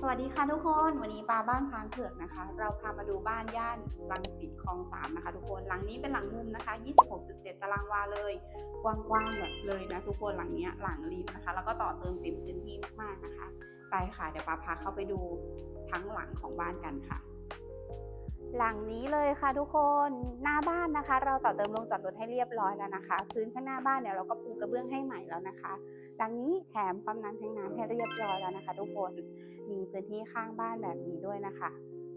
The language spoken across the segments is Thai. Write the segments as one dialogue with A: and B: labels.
A: สวัสดีค่ะทุกคนวันนี้ปาบ้านช้างเผือกนะคะ เราพามาดูบ้านย่านลังสิตคลองสามนะคะ ทุกคนหลังนี้เป็นหลังมุมนะคะ 26.7 ตารางวาเลยกว้างๆแบบเลยนะทุกคนหลังนี้หลังริมนะคะ แล้วก็ต่อเติมเต็มพื้นที่มากๆนะคะ ไปค่ะเดี๋ยวปาพาเข้าไปดูทั้งหลังของบ้านกันค่ะ หลังนี้เลยค่ะทุกคนหน้าบ้านนะคะ เราต่อเติมลงจอดรถให้เรียบร้อยแล้วนะคะ พื้นข้างหน้าบ้านเนี่ยเราก็ปูกระเบื้องให้ใหม่แล้วนะคะหลังนี้แถมปั๊มน้ำแทงน้ำให้เรียบร้อยแล้วนะคะ ทุกคนมีพื้นที่ข้างบ้านแบบนี้ด้วยนะคะ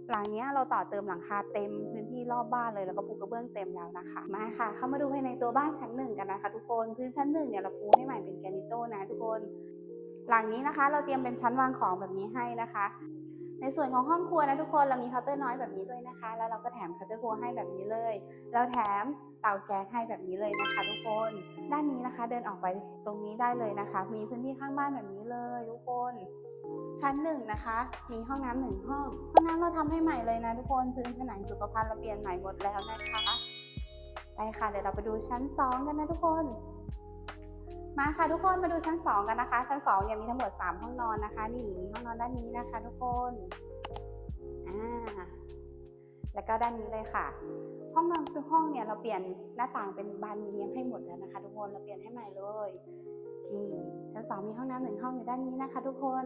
A: หลังนี้เราต่อเติมหลังคาเต็มพื้นที่รอบบ้านเลยแล้วก็ปูกระเบื้องเต็มแล้วนะคะมาค่ะ เข้ามาดูภายในตัวบ้านชั้นหนึ่งกันนะคะ ทุกคนพื้นชั้นหนึ่งเนี่ยเราปูให้ใหม่เป็นแกนิโต้นะ ทุกคน หลังนี้นะคะ เราเตรียมเป็นชั้นวางของแบบนี้ให้นะคะ ในส่วนของห้องครัวนะทุกคนเรามีเคาน์เตอร์น้อยแบบนี้ด้วยนะคะ แล้วเราก็แถมเคาน์เตอร์ครัวให้แบบนี้เลยแล้วแถมเตาแก๊สให้แบบนี้เลยนะคะ ทุกคน ด้านนี้นะคะเดินออกไปตรงนี้ได้เลยนะคะ มีพื้นที่ข้างบ้านแบบนี้เลย ทุกคน ชั้นหนึ่งนะคะ มีห้องน้ำหนึ่งห้อง ห้องน้ำเราทำให้ใหม่เลยนะทุกคน พื้นผนังสุขภัณฑ์เราเปลี่ยนใหม่หมดแล้วนะคะ ไปค่ะเดี๋ยวเราไปดูชั้นสองกันนะทุกคน มาค่ะทุกคนมาดูชั้น 2 กันนะคะ ชั้น2เนี่ยมีทั้งหมด 3 ห้องนอนนะคะนี่มีห้องนอนด้านนี้นะคะ ทุกคนอ่าแล้วก็ด้านนี้เลยค่ะ ห้องนอนทุกห้องเนี่ยเราเปลี่ยนหน้าต่างเป็นบานมีเนียมให้หมดแล้วนะคะ ทุกคนเราเปลี่ยนให้ใหม่เลยนี่ชั้นสองมีห้องน้ำหนึ่งห้องอยู่ด้านนี้นะคะ ทุกคน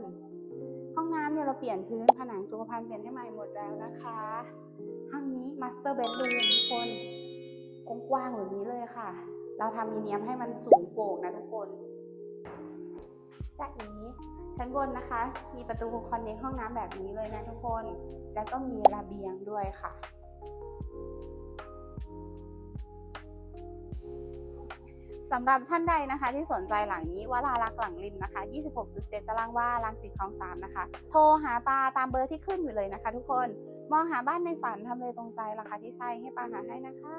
A: ห้องน้ำเนี่ยเราเปลี่ยนพื้นผนังสุขภัณฑ์เปลี่ยนให้ใหม่หมดแล้วนะคะ ห้องนี้มาสเตอร์เบดรูมทุกคน กว้างๆแบบนี้เลยค่ะ เราทำมีเนียมให้มันสูงโปร่งนะทุกคน จากนี้ชั้นบนนะคะ มีประตูคอนเนคห้องน้ำแบบนี้เลยนะทุกคน แล้วก็มีระเบียงด้วยค่ะสำหรับท่านใดนะคะที่สนใจหลังนี้วรารักษ์หลังริมนะคะ 26.7 ตารางวารังสิตคลองสามนะคะ โทรหาปาตามเบอร์ที่ขึ้นอยู่เลยนะคะทุกคน มองหาบ้านในฝันทำเลตรงใจราคาที่ใช่ให้ปาหาให้นะคะ